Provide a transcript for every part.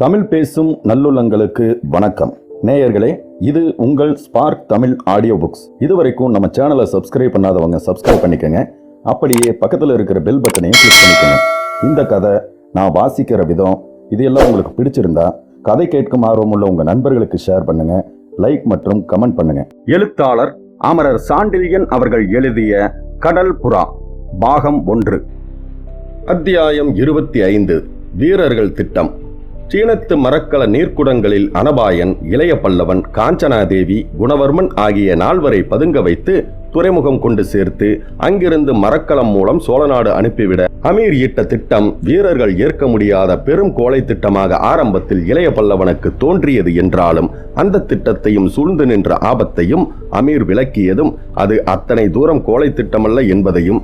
தமிழ் பேசும் நல்லுள்ளங்களுக்கு வணக்கம். நேயர்களே இது உங்கள் ஸ்பார்க் தமிழ் ஆடியோ புக்ஸ் இதுவரைக்கும் நம்ம சேனலை சப்ஸ்கிரைப் பண்ணாதவங்க சப்ஸ்கிரைப் பண்ணிக்கங்க. அப்படியே பக்கத்தில் இருக்கிற பெல் பட்டனையும் கிளிக் பண்ணிக்கோங்க. இந்த கதை நான் வாசிக்கிற விதம் இது எல்லாம் உங்களுக்கு பிடிச்சிருந்தா கதை கேட்கும் ஆர்வமுள்ள உங்கள் நண்பர்களுக்கு ஷேர் பண்ணுங்க லைக் மற்றும் கமெண்ட் பண்ணுங்க. எழுத்தாளர் அமரர் சாண்டில்யன் அவர்கள் எழுதிய கடல் புறா பாகம் ஒன்று. அத்தியாயம் இருபத்தி ஐந்து வீரர்கள் திட்டம். சீனத்து மரக்கல நீர்க்குடங்களில் அனபாயன் இளைய பல்லவன் காஞ்சனாதேவி குணவர்மன் ஆகிய நால்வரை பதுங்க வைத்து துறைமுகம் கொண்டு சேர்த்து அங்கிருந்து மரக்கலம் மூலம் சோழநாடு அனுப்பிவிட அமீர் ஈட்ட திட்டம் வீரர்கள் ஏற்க முடியாத பெரும் கோழை திட்டமாக ஆரம்பத்தில் இளைய பல்லவனுக்கு தோன்றியது என்றாலும் அந்த திட்டத்தையும் சூழ்ந்து நின்ற ஆபத்தையும் அமீர் விளக்கியதும் அது அத்தனை தூரம் கோழை திட்டமல்ல என்பதையும்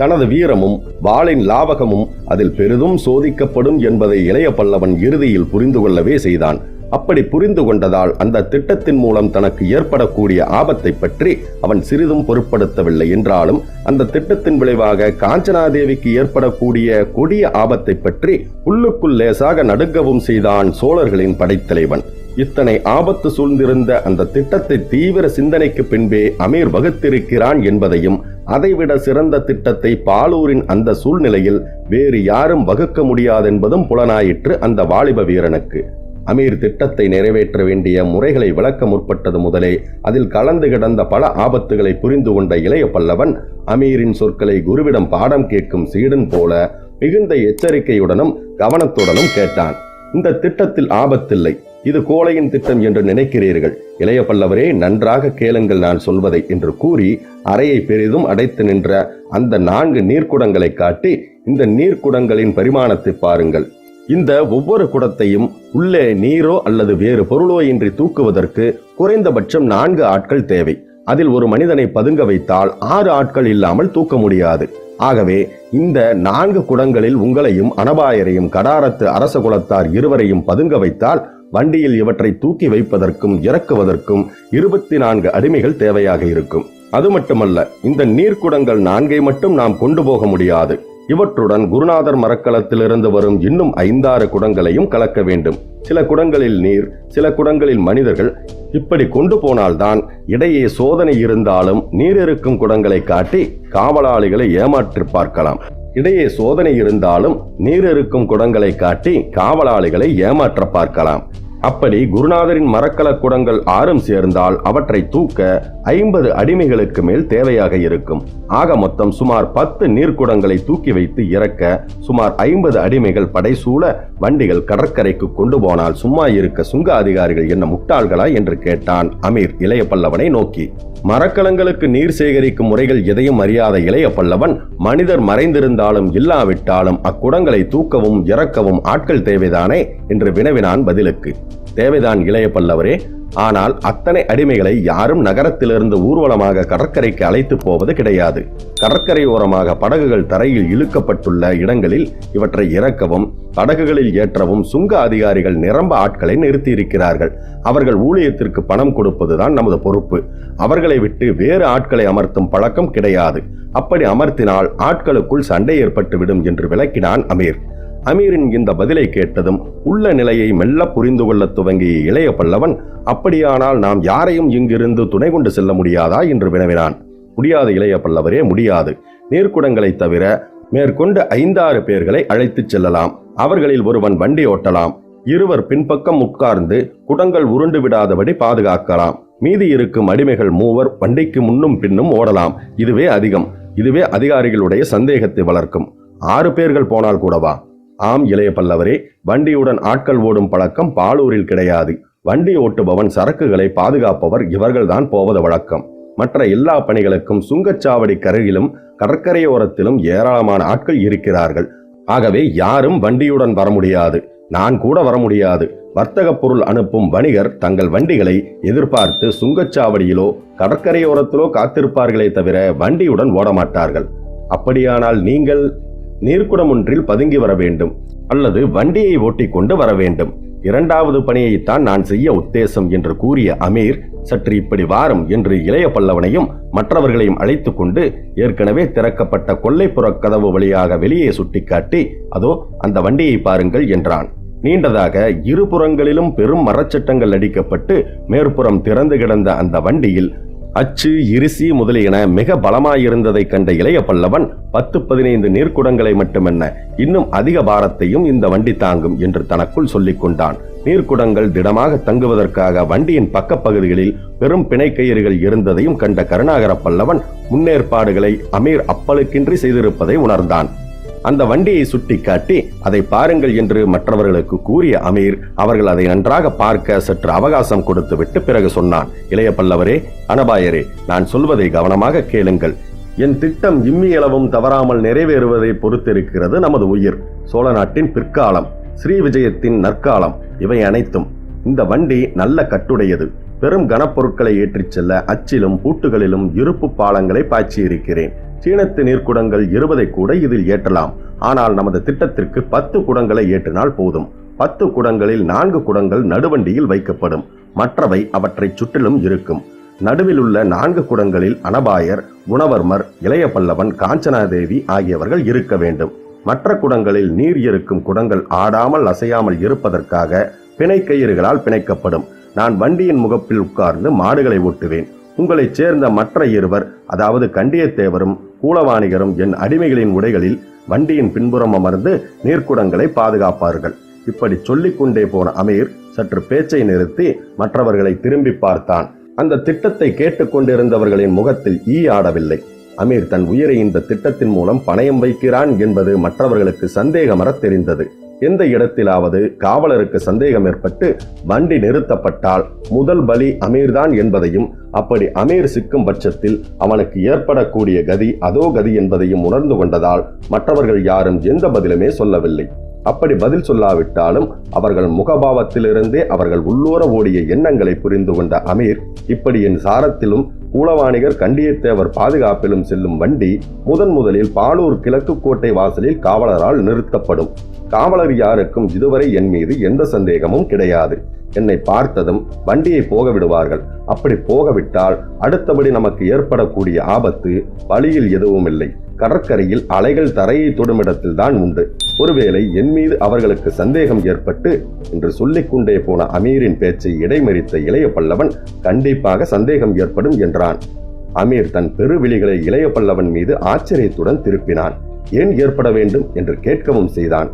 தனது வீரமும் வாளின் லாவகமும் அதில் பெரிதும் சோதிக்கப்படும் என்பதை இளைய பல்லவன் இறுதியில் புரிந்து கொள்ளவே செய்தான். அப்படி புரிந்து கொண்டதால் அந்த திட்டத்தின் மூலம் தனக்கு ஏற்படக்கூடிய ஆபத்தை பற்றி அவன் சிறிதும் பொருட்படுத்தவில்லை என்றாலும் அந்த திட்டத்தின் விளைவாக காஞ்சனாதேவிக்கு ஏற்படக்கூடிய கொடிய ஆபத்தை பற்றி உள்ளுக்குள் லேசாக நடுங்கவும் செய்தான் சோழர்களின் படைத்தலைவன். இத்தனை ஆபத்து சூழ்ந்திருந்த அந்த திட்டத்தை தீவிர சிந்தனைக்கு பின்பே அமீர் வகுத்திருக்கிறான் என்பதையும் அதைவிட சிறந்த திட்டத்தை பாலூரின் அந்த சூழ்நிலையில் வேறு யாரும் வகுக்க முடியாதென்பதும் புலனாயிற்று அந்த வாலிப வீரனுக்கு. அமீர் திட்டத்தை நிறைவேற்ற வேண்டிய முறைகளை விளக்க முற்பட்டது முதலே அதில் கலந்து கிடந்த பல ஆபத்துகளை புரிந்து கொண்ட இளைய பல்லவன் அமீரின் சொற்களை குருவிடம் பாடம் கேட்கும் சீடன் போல மிகுந்த எச்சரிக்கையுடனும் கவனத்துடனும் கேட்டான். இந்த திட்டத்தில் ஆபத்தில்லை. இது கோழையின் திட்டம் என்று நினைக்கிறீர்கள். இளைய பல்லவரே நன்றாக கேளுங்கள் நான் சொல்வதை என்று கூறி அறையை பெரிதும் அடைத்து நின்ற அந்த நான்கு நீர்க்குடங்களை காட்டி இந்த நீர்க்குடங்களின் பரிமாணத்தை பாருங்கள். இந்த ஒவ்வொரு குடத்தையும் உள்ளே நீரோ அல்லது வேறு பொருளோ இன்றி தூக்குவதற்கு குறைந்தபட்சம் நான்கு ஆட்கள் தேவை. அதில் ஒரு மனிதனை பதுங்க வைத்தால் ஆறு ஆட்கள் இல்லாமல் தூக்க முடியாது. ஆகவே இந்த நான்கு குடங்களில் உங்களையும் அனபாயரையும் கடாரத்து அரச குலத்தார் இருவரையும் பதுங்க வைத்தால் வண்டியில் இவற்றை தூக்கி வைப்பதற்கும் இறக்குவதற்கும் இருபத்தி நான்கு அடிமைகள் தேவையாக இருக்கும். அது மட்டுமல்ல இந்த நீர்க்குடங்கள் நான்கை மட்டும் நாம் கொண்டு போக முடியாது. இவற்றுடன் குருநாதர் மரக்கலத்திலிருந்து வரும் இன்னும் ஐந்தாறு குடங்களையும் கலக்க வேண்டும். சில குடங்களில் நீர் சில குடங்களில் மனிதர்கள் இப்படி கொண்டு போனால்தான் இடையே சோதனை இருந்தாலும் நீர் இருக்கும் குடங்களை காட்டி காவலாளிகளை ஏமாற்றி பார்க்கலாம். இடையே சோதனை இருந்தாலும் நீர் இருக்கும் குடங்களை காட்டி காவலாளிகளை ஏமாற்ற பார்க்கலாம். அப்படி குருநாதரின் மரக்கல குடங்கள் ஆறும் சேர்ந்தால் அவற்றை தூக்க ஐம்பது அடிமைகளுக்கு மேல் தேவையாக இருக்கும். ஆக மொத்தம் சுமார் பத்து நீர்க்குடங்களை தூக்கி வைத்து இறக்க சுமார் ஐம்பது அடிமைகள் படைசூழ வண்டிகள் கடற்கரைக்கு கொண்டு போனால் சும்மா இருக்க சுங்க அதிகாரிகள் என்ன முட்டாள்களா என்று கேட்டான் அமீர் இளைய பல்லவனை நோக்கி. மரக்கலங்களுக்கு நீர் சேகரிக்கும் முறைகள் எதையும் அறியாத இளைய பல்லவன் மனிதர் மறைந்திருந்தாலும் இல்லாவிட்டாலும் அக்குடங்களை தூக்கவும் இறக்கவும் ஆட்கள் தேவைதானே? என்று வினவினான் பதிலுக்கு. தேவைதான் இளைய பல்லவரே ஆனால் அத்தனை அடிமைகளை யாரும் நகரத்திலிருந்து ஊர்வலமாக கடற்கரைக்கு அழைத்து போவது கிடையாது. கடற்கரையோரமாக படகுகள் தரையில் இழுக்கப்பட்டுள்ள இடங்களில் இவற்றை இறக்கவும் படகுகளில் ஏற்றவும் சுங்க அதிகாரிகள் நிரம்ப ஆட்களை நிறுத்தியிருக்கிறார்கள். அவர்கள் ஊழியத்திற்கு பணம் கொடுப்பதுதான் நமது பொறுப்பு. அவர்களை விட்டு வேறு ஆட்களை அமர்த்தும் பழக்கம் கிடையாது. அப்படி அமர்த்தினால் ஆட்களுக்குள் சண்டை ஏற்பட்டுவிடும் என்று விளக்கினான் அமீர். அமீரின் இந்த பதிலை கேட்டதும் உள்ள நிலையை மெல்ல புரிந்து கொள்ள துவங்கிய இளைய பல்லவன் அப்படியானால் நாம் யாரையும் இங்கிருந்து துணை கொண்டு செல்ல முடியாதா? என்று வினவினான். முடியாது இளைய பல்லவரே முடியாது. நீர்க்குடங்களை தவிர மேற்கொண்டு ஐந்தாறு பேர்களை அழைத்துச் செல்லலாம். அவர்களில் ஒருவன் வண்டி ஓட்டலாம். இருவர் பின்பக்கம் உட்கார்ந்து குடங்கள் உருண்டு விடாதபடி பாதுகாக்கலாம். மீதி இருக்கும் அடிமைகள் மூவர் வண்டிக்கு முன்னும் பின்னும் ஓடலாம். இதுவே அதிகம். இதுவே அதிகாரிகளுடைய சந்தேகத்தை வளர்க்கும். ஆறு பேர்கள் போனால் கூடவா? ஆம் இளைய பல்லவரே வண்டியுடன் ஆட்கள் ஓடும் பழக்கம் பாலூரில் கிடையாது. வண்டி ஓட்டுபவன் சரக்குகளை பாதுகாப்பவர் இவர்கள்தான் போவது வழக்கம். மற்ற எல்லா பணிகளுக்கும் சுங்கச்சாவடி கருகிலும் கடற்கரையோரத்திலும் ஏராளமான ஆட்கள் இருக்கிறார்கள். ஆகவே யாரும் வண்டியுடன் வர முடியாது. நான் கூட வர முடியாது. வர்த்தக பொருள் அனுப்பும் வணிகர் தங்கள் வண்டிகளை எதிர்பார்த்து சுங்கச்சாவடியிலோ கடற்கரையோரத்திலோ காத்திருப்பார்களே தவிர வண்டியுடன் ஓடமாட்டார்கள். அப்படியானால் நீங்கள் நீர்க்குடம் ஒன்றில் பதுங்கி வர வேண்டும் அல்லது வண்டியை ஓட்டிக்கொண்டு வர வேண்டும். இரண்டாவது பணியைத்தான் நான் செய்ய உத்தேசம் என்று கூறிய அமீர் சற்று இப்படி வாரம் என்று இளைய பல்லவனையும் மற்றவர்களையும் அழைத்து கொண்டு ஏற்கனவே திறக்கப்பட்ட கொல்லைப்புறக் கதவு வழியாக வெளியே சுட்டிக்காட்டி அதோ அந்த வண்டியை பாருங்கள் என்றான். நீண்டதாக இருபுறங்களிலும் பெரும் மரச்சட்டங்கள் அடிக்கப்பட்டு மேற்புறம் திறந்து கிடந்த அந்த வண்டியில் அச்சு இரிசி முதலியன மிக பலமாயிருந்ததை கண்ட இளைய பல்லவன் பத்து பதினைந்து நீர்க்குடங்களை மட்டுமல்ல இன்னும் அதிக பாரத்தையும் இந்த வண்டி தாங்கும் என்று தனக்குள் சொல்லிக் கொண்டான். நீர்க்குடங்கள் திடமாக தங்குவதற்காக வண்டியின் பக்கப்பகுதிகளில் பெரும் பிணைக்கயிறுகள் இருந்ததையும் கண்ட கருணாகர பல்லவன் முன்னேற்பாடுகளை அமீர் அப்பலுக்கின்றி செய்திருப்பதை உணர்ந்தான். அந்த வண்டியை சுட்டிக்காட்டி அதை பாருங்கள் என்று மற்றவர்களுக்கு கூறிய அமீர் அவர்கள் அதை நன்றாக பார்க்க சற்று அவகாசம் கொடுத்துவிட்டு பிறகு சொன்னான் இளைய பல்லவரே அனபாயரே நான் சொல்வதை கவனமாக கேளுங்கள். என் திட்டம் இம்மியளவும் தவறாமல் நிறைவேறுவதை பொறுத்திருக்கிறது நமது உயிர். சோழ நாட்டின் பிற்காலம் ஸ்ரீ விஜயத்தின் நற்காலம் இவை அனைத்தும் இந்த வண்டி நல்ல கட்டுடையது. பெரும் கனப்பொருட்களை ஏற்றிச் செல்ல அச்சிலும் பூட்டுகளிலும் இருப்பு பாலங்களை பாய்ச்சியிருக்கிறேன். சீனத்து நீர்க்குடங்கள் இருபதை கூட இதில் ஏற்றலாம். ஆனால் நமது திட்டத்திற்கு பத்து குடங்களை ஏற்றினால் போதும். பத்து குடங்களில் நான்கு குடங்கள் நடுவண்டியில் வைக்கப்படும். மற்றவை அவற்றை சுற்றிலும் இருக்கும். நடுவில் உள்ள நான்கு குடங்களில் அனபாயர் குணவர்மர் இளைய பல்லவன் காஞ்சனாதேவி ஆகியவர்கள் இருக்க வேண்டும். மற்ற குடங்களில் நீர் இருக்கும் குடங்கள் ஆடாமல் அசையாமல் இருப்பதற்காக பிணைக்கயிறுகளால் பிணைக்கப்படும். நான் வண்டியின் முகப்பில் உட்கார்ந்து மாடுகளை ஓட்டுவேன். உங்களைச் சேர்ந்த மற்ற இருவர் அதாவது கண்டியத்தேவரும் கூலவாணிகரும் என் அடிமைகளின் உடைகளில் வண்டியின் பின்புறம் அமர்ந்து நீர்க்குடங்களை பாதுகாப்பார்கள். இப்படி சொல்லிக் கொண்டே போன அமீர் சற்று பேச்சை நிறுத்தி மற்றவர்களை திரும்பி பார்த்தான். அந்த திட்டத்தை கேட்டுக்கொண்டிருந்தவர்களின் முகத்தில் ஈ ஆடவில்லை. அமீர் தன் உயிரை இந்த திட்டத்தின் மூலம் பணயம் வைக்கிறான் என்பது மற்றவர்களுக்கு சந்தேகமர தெரிந்தது. எந்த இடத்திலாவது காவலருக்கு சந்தேகம் ஏற்பட்டு வண்டி நிறுத்தப்பட்டால் முதல் பலி அமீர்தான் என்பதையும் அப்படி அமீர் சிக்கும் பட்சத்தில் அவனுக்கு ஏற்படக்கூடிய கதி அதோ கதி என்பதையும் உணர்ந்து கொண்டதால் மற்றவர்கள் யாரும் எந்த பதிலுமே சொல்லவில்லை. அப்படி பதில் சொல்லாவிட்டாலும் அவர்கள் முகபாவத்திலிருந்தே அவர்கள் உள்ளூர ஓடிய எண்ணங்களை புரிந்து கொண்ட அமீர் இப்படி என் சாரத்திலும் கூலவாணிகர் கண்டியத்தேவர் பாதுகாப்பிலும் செல்லும் வண்டி முதன் முதலில் பாலூர் கிழக்கு கோட்டை வாசலில் காவலரால் நிறுத்தப்படும். காவலர் யாருக்கும் இதுவரை என் மீது எந்த சந்தேகமும் கிடையாது. என்னை பார்த்ததும் வண்டியை போக விடுவார்கள் அப்படி போகவிட்டால் அடுத்தபடி நமக்கு ஏற்படக்கூடிய ஆபத்து வழியில் எதுவும் இல்லை கடற்கரையில் அலைகள் தரையை தொடுமிடத்தில்தான் உண்டு. ஒருவேளை என் மீது அவர்களுக்கு சந்தேகம் ஏற்பட்டு என்று சொல்லிக்கொண்டே போன அமீரின் பேச்சை இடைமறித்த இளைய பல்லவன் கண்டிப்பாக சந்தேகம் ஏற்படும் என்றான். அமீர் தன் பெருவிழிகளை இளைய பல்லவன் மீது ஆச்சரியத்துடன் திருப்பினான். ஏன் ஏற்பட வேண்டும்? என்று கேட்கவும் செய்தான்.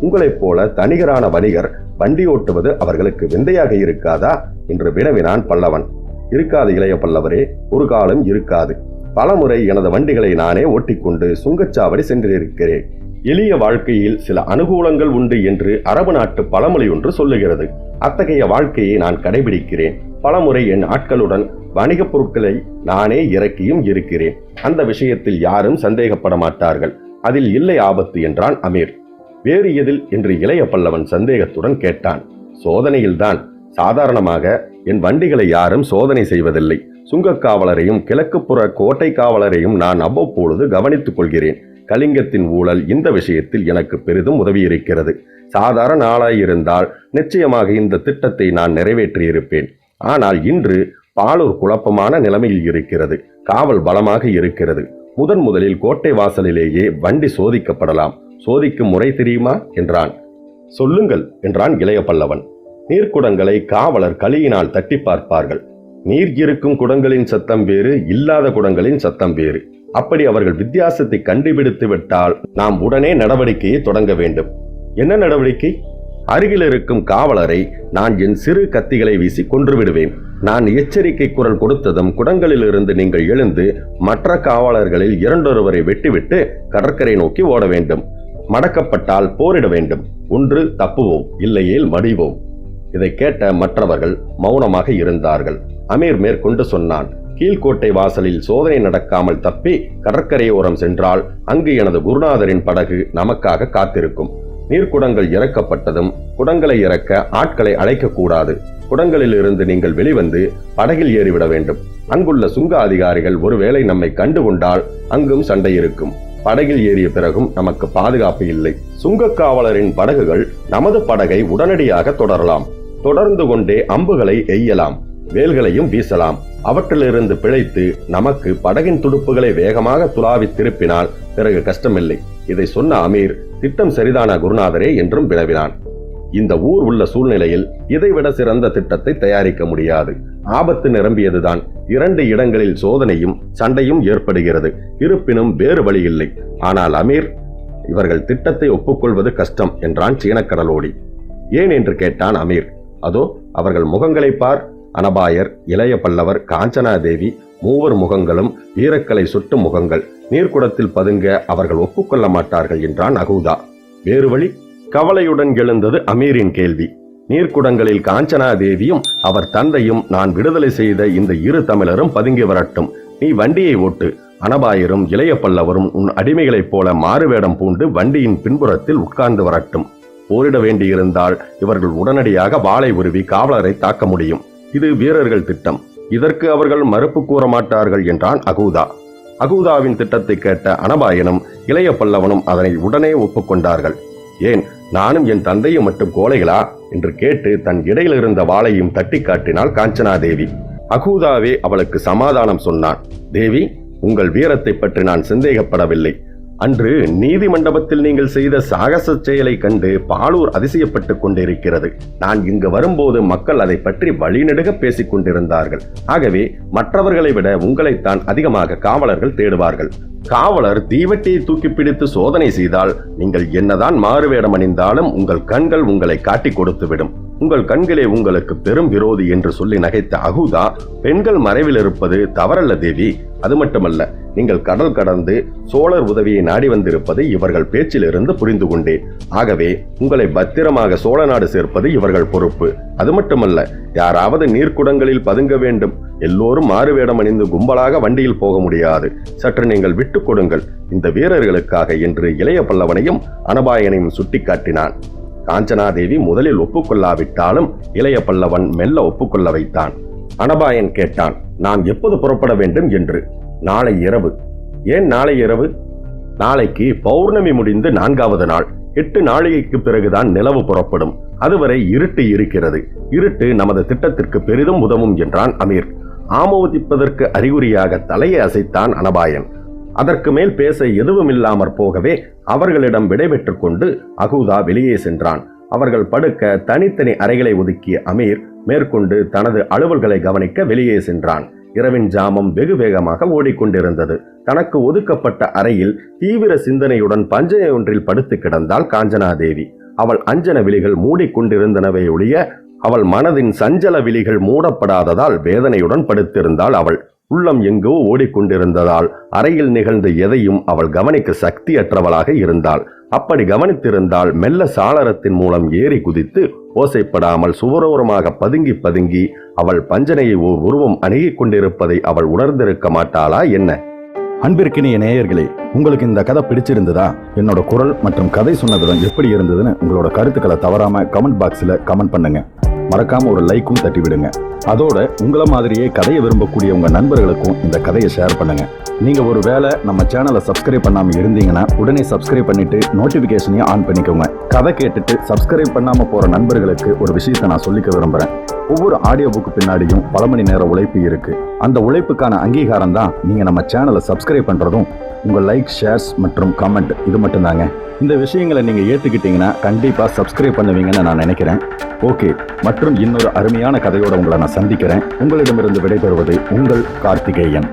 உங்களைப் போல தனிகரான வணிகர் வண்டி ஓட்டுவது அவர்களுக்கு விந்தையாக இருக்காதா? என்று வினவினான் பல்லவன். இருக்காது இளைய பல்லவரே ஒரு காலம் இருக்காது. பலமுறை எனது வண்டிகளை நானே ஓட்டிக்கொண்டு சுங்கச்சாவடி சென்றிருக்கிறேன். எளிய வாழ்க்கையில் சில அனுகூலங்கள் உண்டு என்று அரபு நாட்டு பழமொழி ஒன்று சொல்லுகிறது. அத்தகைய வாழ்க்கையை நான் கடைபிடிக்கிறேன். பலமுறை என் ஆட்களுடன் வணிகப் பொருட்களை நானே இறக்கியும் இருக்கிறேன். அந்த விஷயத்தில் யாரும் சந்தேகப்பட மாட்டார்கள். அதில் இல்லை ஆபத்து என்றான் அமீர். வேறு எதில் என்று இளைய பல்லவன் சந்தேகத்துடன் கேட்டான். சோதனையில்தான். சாதாரணமாக என் வண்டிகளை யாரும் சோதனை செய்வதில்லை. சுங்கக்காவலரையும் கிழக்குப்புற கோட்டை காவலரையும் நான் அவ்வப்பொழுது கவனித்துக் கொள்கிறேன். கலிங்கத்தின் ஊழல் இந்த விஷயத்தில் எனக்கு பெரிதும் உதவியிருக்கிறது. சாதாரண ஆளாயிருந்தால் நிச்சயமாக இந்த திட்டத்தை நான் நிறைவேற்றியிருப்பேன். ஆனால் இன்று பாலூர் குழப்பமான நிலைமையில் இருக்கிறது. காவல் பலமாக இருக்கிறது. முதன் முதலில் கோட்டை வாசலிலேயே வண்டி சோதிக்கப்படலாம். சோதிக்கும் முறை தெரியுமா? என்றான். சொல்லுங்கள் என்றான் இளைய பல்லவன். நீர்க்குடங்களை காவலர் களியினால் தட்டி பார்ப்பார்கள். நீர் இருக்கும் குடங்களின் சத்தம் வேறு இல்லாத குடங்களின் சத்தம் வேறு. அப்படி அவர்கள் வித்தியாசத்தை கண்டுபிடித்து விட்டால் நாம் உடனே நடவடிக்கையை தொடங்க வேண்டும். என்ன நடவடிக்கை? அருகில் இருக்கும் காவலரை நான் என் சிறு கத்திகளை வீசி கொன்று விடுவேன். நான் எச்சரிக்கை குரல் கொடுத்ததும் குடங்களிலிருந்து நீங்கள் எழுந்து மற்ற காவலர்களில் இரண்டொருவரை வெட்டிவிட்டு கடற்கரை நோக்கி ஓட வேண்டும். மடக்கப்பட்டால் போரிட வேண்டும். ஒன்று தப்புவோம். இல்லையேல் மடிவோம். இதை கேட்ட மற்றவர்கள் மௌனமாக இருந்தார்கள். அமீர் மேற்கொண்டு சொன்னான் கீழ்கோட்டை வாசலில் சோதனை நடக்காமல் தப்பி கடற்கரையோரம் சென்றால் அங்கு எனது குருநாதரின் படகு நமக்காக காத்திருக்கும். நீர்க்குடங்கள் இறக்கப்பட்டதும் குடங்களை இறக்க ஆட்களை அழைக்கக்கூடாது. குடங்களிலிருந்து நீங்கள் வெளிவந்து படகில் ஏறிவிட வேண்டும். அங்குள்ள சுங்க அதிகாரிகள் ஒருவேளை நம்மை கண்டு கொண்டால் அங்கும் சண்டை இருக்கும் படகில் ஏறிய பிறகும் நமக்கு பாதுகாப்பு இல்லை. சுங்க காவலரின் படகுகள் நமது படகை உடனடியாக தொடரலாம். தொடர்ந்து கொண்டே அம்புகளை எய்யலாம். வேல்களையும் வீசலாம். அவற்றிலிருந்து பிழைத்து நமக்கு படகின் துடுப்புகளை வேகமாக துளாவி திருப்பினால் பிறகு கஷ்டமில்லை. இதை சொன்ன அமீர் திட்டம் சரிதானா குருநாதரே? என்றும் வினவினான். இந்த ஊர் உள்ள சூழ்நிலையில் இதைவிட சிறந்த திட்டத்தை தயாரிக்க முடியாது. ஆபத்து நிரம்பியதுதான். இரண்டு இடங்களில் சோதனையும் சண்டையும் ஏற்படுகிறது. இருப்பினும் வேறு வழி இல்லை ஆனால் அமீர் இவர்கள் திட்டத்தை ஒப்புக்கொள்வது கஷ்டம் என்றான் சீனக்கடலோடி. ஏன்? என்று கேட்டான் அமீர். அதோ அவர்கள் முகங்களை பார். அனபாயர் இளைய பல்லவர் காஞ்சனாதேவி மூவர் முகங்களும் வீரக்கலை சுட்டு முகங்கள். நீர்க்குடத்தில் பதுங்க அவர்கள் ஒப்புக்கொள்ள மாட்டார்கள் என்றான் அகூதா. வேறு வழி? கவலையுடன் எழுந்தது அமீரின் கேள்வி. நீர்க்குடங்களில் காஞ்சனாதேவியும் அவர் தந்தையும் நான் விடுதலை செய்த இந்த இரு தமிழரும் பதுங்கி வரட்டும். நீ வண்டியை ஓட்டு. அனபாயரும் இளைய பல்லவரும் உன் அடிமைகளைப் போல மாறுவேடம் பூண்டு வண்டியின் பின்புறத்தில் உட்கார்ந்து வரட்டும். போரிட வேண்டியிருந்தால் இவர்கள் உடனடியாக வாளை உருவி காவலரை தாக்க முடியும். இது வீரர்கள் திட்டம். இதற்கு அவர்கள் மறுப்பு கூற மாட்டார்கள் என்றான் அகூதா. அகூதாவின் திட்டத்தை கேட்ட அனபாயனும் இளைய பல்லவனும் அதனை உடனே ஒப்புக்கொண்டார்கள். ஏன் நானும் என் தந்தையும் மட்டும் கோலைகளா? என்று கேட்டு தன் இடையில் இருந்த வாளையும் தட்டி காட்டினாள் காஞ்சனாதேவி அகூதாவே அவளுக்கு சமாதானம் சொன்னான். தேவி உங்கள் வீரத்தை பற்றி நான் சந்தேகப்படவில்லை. அன்று நீதி மண்டபத்தில் நீங்கள் செய்த சாகச செயலை கண்டு பாலூர் அதிசயப்பட்டுக் கொண்டிருக்கிறது. நான் இங்கு வரும்போது மக்கள் அதை பற்றி வழிநெடுக பேசிக் கொண்டிருந்தார்கள். ஆகவே மற்றவர்களை விட உங்களைத்தான் அதிகமாக காவலர்கள் தேடுவார்கள். காவலர் தீவட்டியை தூக்கி பிடித்து சோதனை செய்தால் நீங்கள் என்னதான் மாறுவேடம் அணிந்தாலும் உங்கள் கண்கள் உங்களை காட்டி கொடுத்துவிடும். உங்கள் கண்களே உங்களுக்கு பெரும் விரோதி என்று சொல்லி நகைத்த அகுதா பெண்கள் மறைவில் இருப்பது தவறல்ல தேவி. அது மட்டுமல்ல நீங்கள் கடல் கடந்து சோழர் உதவியை நாடி வந்திருப்பதை இவர்கள் பேச்சிலிருந்து புரிந்து கொண்டேன். ஆகவே உங்களை பத்திரமாக சோழ நாடு சேர்ப்பது இவர்கள் பொறுப்பு. அது மட்டுமல்ல யாராவது நீர்க்குடங்களில் பதுங்க வேண்டும். எல்லோரும் மாறுவேடம் அணிந்து கும்பலாக வண்டியில் போக முடியாது. சற்று நீங்கள் விட்டுக் கொடுங்கள். இந்த வீரர்களுக்காக என்று இளைய பல்லவனையும் அனபாயனையும் சுட்டிக்காட்டினான். காஞ்சனாதேவி முதலில் ஒப்புக்கொள்ளாவிட்டாலும் இளைய பல்லவன் மெல்ல ஒப்புக்கொள்ள வைத்தான். அனபாயன் கேட்டான் நான் எப்போது புறப்பட வேண்டும் என்று? நாளை இரவு. ஏன் நாளை இரவு? நாளைக்கு பௌர்ணமி முடிந்து நான்காவது நாள். எட்டு நாளிகைக்கு பிறகுதான் நிலவு புறப்படும். அதுவரை இருட்டு இருக்கிறது. இருட்டு நமது திட்டத்திற்கு பெரிதும் உதவும் என்றான் அமீர். ஆமோதிப்பதற்கு அறிகுறியாக தலையை அசைத்தான் அனபாயன். அதற்கு மேல் பேச எதுவுமில்லாமற் போகவே அவர்களிடம் விடைபெற்று கொண்டு அகூதா வெளியே சென்றான். அவர்கள் படுக்க தனித்தனி அறைகளை ஒதுக்கிய அமீர் மேற்கொண்டு தனது அலுவல்களை கவனிக்க வெளியே சென்றான். இரவின் ஜாமம் வெகு வேகமாக ஓடிக்கொண்டிருந்தது. தனக்கு ஒதுக்கப்பட்ட அறையில் தீவிர சிந்தனையுடன் பஞ்சனை ஒன்றில் படுத்து கிடந்தாள் காஞ்சனாதேவி. அவள் அஞ்சன விழிகள் மூடிக்கொண்டிருந்தனவே ஒழிய அவள் மனதின் சஞ்சல விழிகள் மூடப்படாததால் வேதனையுடன் படுத்திருந்தாள் அவள். உள்ளம் எங்கோ ஓடிக்கொண்டிருந்ததால் அறையில் நிகழ்ந்த எதையும் அவள் கவனிக்க சக்தியற்றவளாக இருந்தாள். அப்படி கவனித்திருந்தால் மெல்ல சாளரத்தின் மூலம் ஏறி குதித்து ஓசைப்படாமல் சுவரோரமாக பதுங்கி பதுங்கி அவள் பஞ்சனையை ஓர் உருவம் அணுகிக் கொண்டிருப்பதை அவள் உணர்ந்திருக்க மாட்டாளா என்ன? அன்பிற்கினிய நேயர்களே உங்களுக்கு இந்த கதை பிடிச்சிருந்ததா? என்னோட குரல் மற்றும் கதை சொன்னதுடன் எப்படி இருந்ததுன்னு உங்களோட கருத்துக்களை தவறாம கமெண்ட் பாக்ஸில் கமெண்ட் பண்ணுங்க. மறக்காம ஒரு லைக்கும் தட்டி விடுங்க அதோட உங்களை மாதிரியே கதையை விரும்பக்கூடிய உங்க நண்பர்களுக்கும் இந்த கதையை ஷேர் பண்ணுங்க. நீங்க ஒரு வேளை நம்ம சேனலை சப்ஸ்கிரைப் பண்ணாம இருந்தீங்கன்னா உடனே சப்ஸ்கிரைப் பண்ணிட்டு நோட்டிபிகேஷனையும் ஆன் பண்ணிக்கோங்க. கதை கேட்டுட்டு சப்ஸ்கிரைப் பண்ணாம போற நண்பர்களுக்கு ஒரு விஷயத்தை நான் சொல்லிக்க விரும்புறேன். ஒவ்வொரு ஆடியோ புக்கு பின்னாடியும் பல மணி நேர உழைப்பு இருக்கு. அந்த உழைப்புக்கான அங்கீகாரம் தான் நீங்க நம்ம சேனலை சப்ஸ்கிரைப் பண்றதும் உங்கள் லைக் ஷேர்ஸ் மற்றும் கமெண்ட் இது மட்டும்தாங்க. இந்த விஷயங்களை நீங்கள் ஏற்றுக்கிட்டீங்கன்னா கண்டிப்பாக சப்ஸ்கிரைப் பண்ணுவீங்கன்னு நான் நினைக்கிறேன். ஓகே மற்றும் இன்னொரு அருமையான கதையோடு உங்களை நான் சந்திக்கிறேன். உங்களிடமிருந்து விடைபெறுவது உங்கள் கார்த்திகேயன்.